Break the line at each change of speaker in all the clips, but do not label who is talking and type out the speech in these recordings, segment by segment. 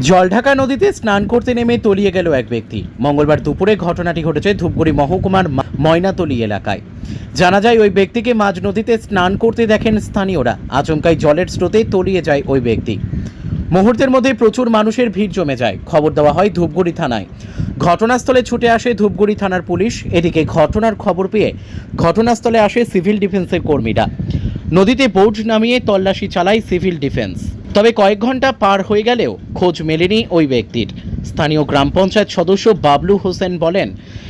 জলঢাকা নদীতে স্নান করতে নেমে তলিয়ে গেল এক ব্যক্তি। মঙ্গলবার দুপুরে ঘটনাটি ঘটেছে ধূপগুড়ি মহকুমার ময়নাতলি এলাকায়। জানা যায়, ওই ব্যক্তিকে মাঝ নদীতে স্নান করতে দেখেন স্থানীয়রা। আচমকাই জলের স্রোতে তলিয়ে যায় ওই ব্যক্তি। মুহূর্তের মধ্যে প্রচুর মানুষের ভিড় জমে যায়। খবর দেওয়া হয় ধূপগুড়ি থানায়। ঘটনাস্থলে ছুটে আসে ধূপগুড়ি থানার পুলিশ। এদিকে ঘটনার খবর পেয়ে ঘটনাস্থলে আসে সিভিল ডিফেন্সের কর্মীরা। নদীতে বোট নামিয়ে তল্লাশি চালায় সিভিল ডিফেন্স। তবে কয়েক ঘণ্টা পার হয়ে গেলেও খোঁজ মেলেনি ওই ব্যক্তির। স্থানীয় গ্রাম পঞ্চায়েত সদস্য বাবলু হোসেন বলেন,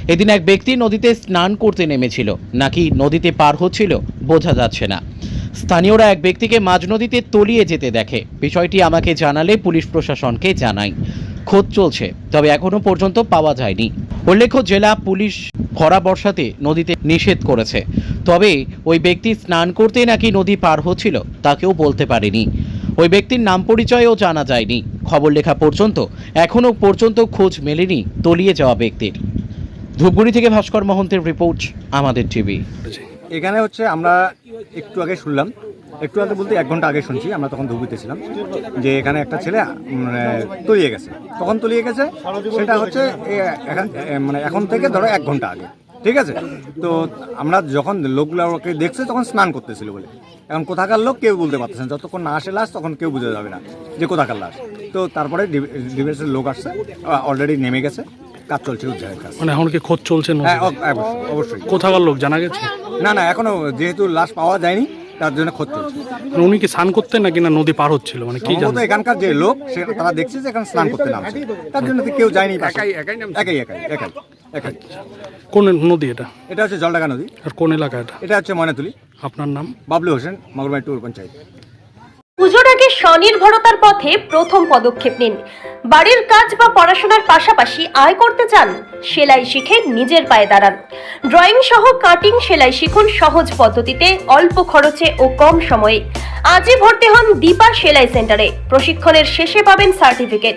এদিন এক ব্যক্তি নদীতে স্নান করতে নেমেছিল, নাকি নদীতে পার হচ্ছিল বোঝা যাচ্ছে না। স্থানীয়রা এক ব্যক্তিকে মাঝ নদীতে তলিয়ে যেতে দেখে। বিষয়টি আমাকে জানালে পুলিশ প্রশাসনকে জানাই। খোঁজ চলছে, তবে এখনও পর্যন্ত পাওয়া যায়নি। উল্লেখ্য, জেলা পুলিশ ভরা বর্ষাতে নদীতে নিষেধ করেছে। তবে ওই ব্যক্তি স্নান করতে নাকি নদী পার হচ্ছিল, তাকেও বলতে পারেনি। ওই ব্যক্তির নাম পরিচয়ও জানা যায়নি। খবর লেখা পর্যন্ত, এখনও পর্যন্ত খোঁজ মেলেনি তলিয়ে যাওয়া ব্যক্তির। ধূপগুড়ি থেকে ভাস্কর মহন্তের রিপোর্ট, আমাদের টিভি।
এখানে হচ্ছে আমরা একটু আগে শুনলাম, একটু আগে বলতে এক ঘণ্টা আগে শুনছি, আমরা তখন ধুবুতে ছিলাম, যে এখানে একটা ছেলে তলিয়ে গেছে। তখন তলিয়ে গেছে? সেটা হচ্ছে মানে এখন থেকে ধরো এক ঘণ্টা আগে। ঠিক আছে? তো আমরা যখন লোকগুলোকে দেখছে তখন স্নান করতেছিল বলে। এখন কোথাকার লোক কেউ বলতে পারতেছেন যতক্ষণ না আসে লাশ তখন কেউ বুঝে যাবে না যে কোথাকার লাশ। তো তারপরে ডিফেন্সের লোক আসছে অলরেডি নেমে গেছে কাজ চলছে উদ্ধারের কাজ
মানে এখন কি খোঁজ চলছে
হ্যাঁ অবশ্যই,
কোথাকার লোক জানা গেছে?
না না এখনও যেহেতু লাশ পাওয়া যায়নি তার জন্য খোঁজ চলছে।
মানে উনি কি স্নান করতেন নাকি না নদী পার হচ্ছিল? মানে কি জানেন?
এখানকার যে লোক সে তারা দেখছে যে এখানে স্নান করতে নামছে। তার জন্য তো কেউ যায়নি একাই একাই একাই একাই একাই।
কোন নদী এটা?
এটা হচ্ছে জলডাকা নদী।
আর কোন এলাকা এটা?
এটা হচ্ছে ময়নাতুলি।
আপনার নাম?
বাবলু হোসেন মগরবাই টুর পঞ্চায়েত।
পুজোর আগে স্বনির্ভরতার পথে প্রথম পদক্ষেপ নিন। বাড়ির কাজ বা পড়াশোনার পাশাপাশি আয় করতে চান সেলাই শিখে নিজের পায়ে দাঁড়ান। ড্রয়িং সহ কাটিং সেলাই শিখুন সহজ পদ্ধতিতে অল্প খরচে ও কম সময়ে। আজই ভর্তি হন দীপা সেলাই সেন্টারে। প্রশিক্ষণের শেষে পাবেন সার্টিফিকেট।